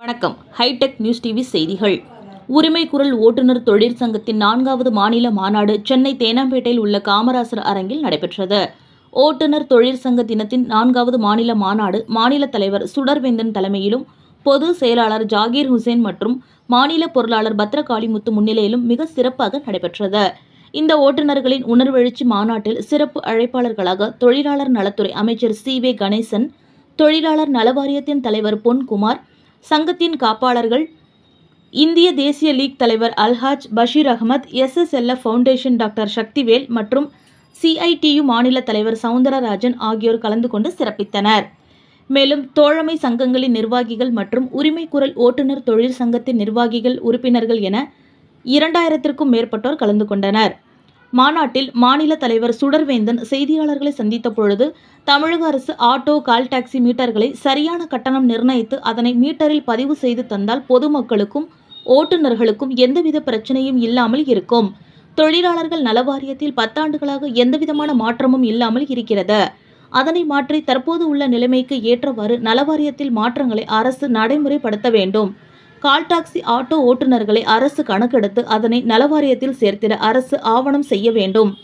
வணக்கம். Hitech news TV செய்திகள். உரிமை குரல் ஓட்டுநர் தொழிற்சங்கத்தின் நான்காவது மாநில மாநாடு சென்னை தேனாம்பேட்டையில் உள்ள காமராசர் அரங்கில் நடைபெற்றது. ஓட்டுநர் தொழிற்சங்க தினத்தின் நான்காவது மாநில மாநாடு மாநில தலைவர் சுடர்வேந்தன் தலைமையிலும் பொது செயலாளர் ஜாகீர் ஹுசேன் மற்றும் மாநில பொருளாளர் பத்ரகாளிமுத்து முன்னிலையிலும் மிக சிறப்பாக நடைபெற்றது. இந்த ஓட்டுநர்களின் உணர்வெழுச்சி மாநாட்டில் சிறப்பு அழைப்பாளர்களாக தொழிலாளர் நலத்துறை அமைச்சர் சி வே கணேசன் தொழிலாளர் நலவாரியத்தின் தலைவர் பொன்குமார் சங்கத்தின் காப்பாளர்கள் இந்திய தேசிய லீக் தலைவர் Alhaj Basheer Ahmed SSLF foundation doctor Sakthivel மற்றும் சிஐடியு மாநில தலைவர் சவுந்தரராஜன் ஆகியோர் கலந்து கொண்டு சிறப்பித்தனர். மேலும் தோழமை சங்கங்களின் நிர்வாகிகள் மற்றும் உரிமை குரல் ஓட்டுநர் தொழிற்சங்கத்தின் நிர்வாகிகள் உறுப்பினர்கள் என இரண்டாயிரத்திற்கும் மேற்பட்டோர் கலந்து கொண்டனர். மாநாட்டில் மாநில தலைவர் சுடர்வேந்தன் செய்தியாளர்களை சந்தித்த பொழுது தமிழக அரசு ஆட்டோ கால் டாக்ஸி மீட்டர்களை சரியான கட்டணம் நிர்ணயித்து அதனை மீட்டரில் பதிவு செய்து தந்தால் பொதுமக்களுக்கும் ஓட்டுநர்களுக்கும் எந்தவித பிரச்சனையும் இல்லாமல் இருக்கும். தொழிலாளர்கள் நலவாரியத்தில் பத்தாண்டுகளாக எந்தவிதமான மாற்றமும் இல்லாமல் இருக்கிறது. அதனை மாற்றி தற்போது உள்ள நிலைமைக்கு ஏற்றவாறு நலவாரியத்தில் மாற்றங்களை அரசு நடைமுறைப்படுத்த வேண்டும். கால் டாக்ஸி ஆட்டோ ஓட்டுநர்களை அரசு கணக்கெடுத்து அதனை நலவாரியத்தில் சேர்த்திட அரசு ஆவணம் செய்ய வேண்டும்.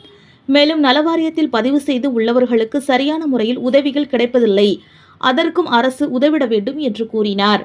மேலும் நலவாரியத்தில் பதிவு செய்து உள்ளவர்களுக்கு சரியான முறையில் உதவிகள் கிடைப்பதில்லை. அதற்கும் அரசு உதவிட வேண்டும் என்று கூறினார்.